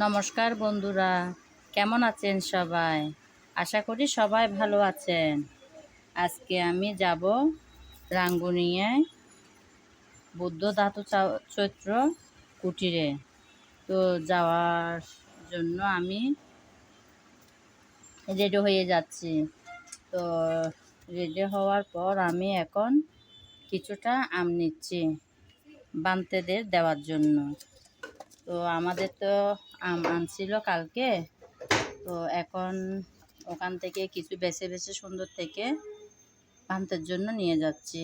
নমস্কার বন্ধুরা, কেমন আছেন সবাই? আশা করি সবাই ভালো আছেন। আজকে আমি যাব রাঙ্গুনিয়ায় বুদ্ধ ধাতু চৈত্র কুটিরে। তো যাওয়ার জন্য আমি রেডি হয়ে যাচ্ছি। তো রেডি হওয়ার পর আমি এখন কিছুটা আম নিচ্ছি বান্তেদের দেওয়ার জন্য। তো আমাদের তো আম আনছিল কালকে। তো এখন ওখান থেকে কিছু বেছে বেছে সুন্দর থেকে পান্তের জন্য নিয়ে যাচ্ছি।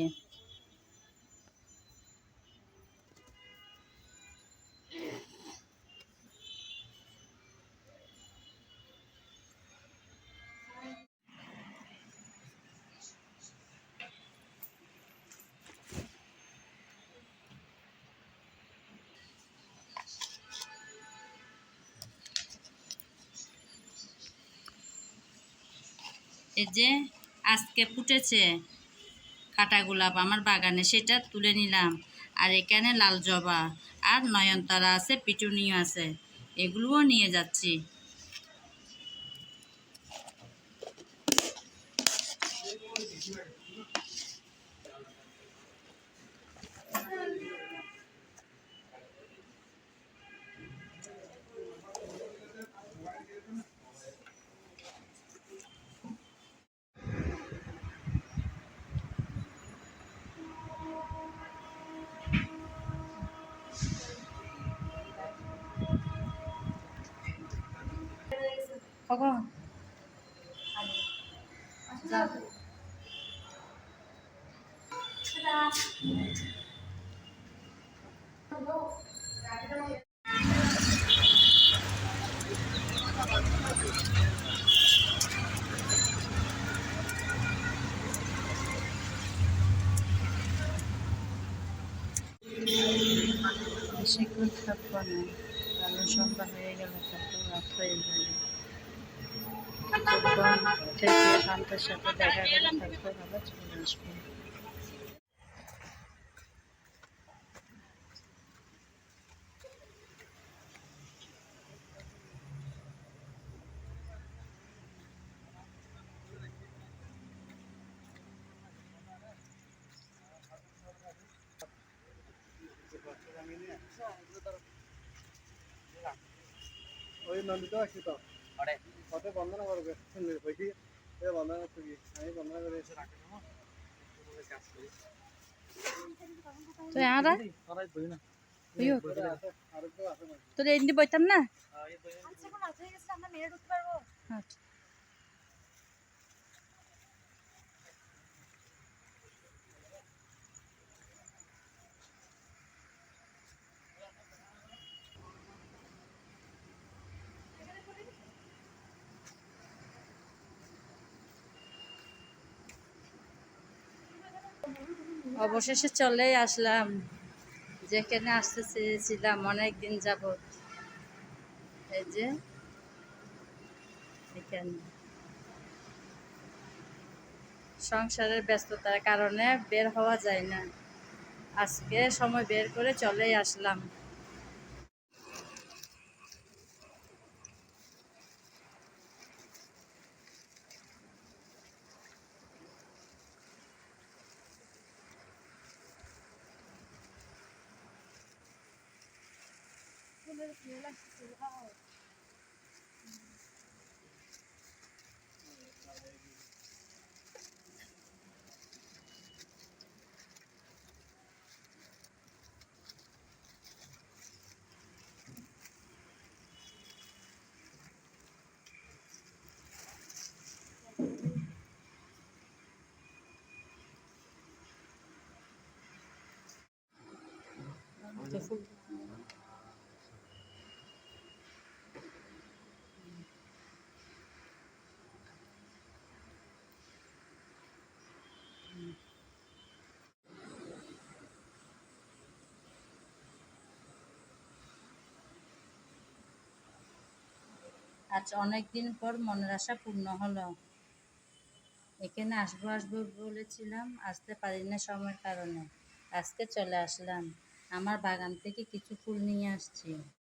এই যে আজকে ফুটেছে কাটা গোলাপ আমার বাগানে, সেটা তুলে নিলাম। আর এখানে লাল জবা আর নয়নতারা আছে, পিটুনিও আছে, এগুলোও নিয়ে যাচ্ছি। কখন? বেশিক্ষণ থাকব না কারণ সন্ধ্যা হয়ে গেলে তারপর রাত হয়ে যাবে তখন থেকে শান্তের সাথে দেখা গেলে তারপর আবার চলে আসব ওই নন্দিত আসছি তো কত বন্ধনা করবে হয়েছি বন্ধনা করতে আমি বন্ধনা করে এসে রাখি তো আরা ইয়ো আর কেউ আসে না। তোর এমনি বইতাম না? আচ্ছা। অবশেষে চলেই আসলাম। যেখানে আসতে চেয়েছিলাম অনেক দিন যাবৎ। এই যে, এখানে। সংসারের ব্যস্ততার কারণে বের হওয়া যায় না। আজকে সময় বের করে চলেই আসলাম। ไม่ได้ซื้อแล้วซื้อข้าว这是。আজ অনেকদিন পর মনের আশা পূর্ণ হলো। এখানে আসব আসব বলেছিলাম, আসতে পারি না সময়ের কারণে। আজকে চলে আসলাম। আমার বাগান থেকে কিছু ফুল নিয়ে আসছি।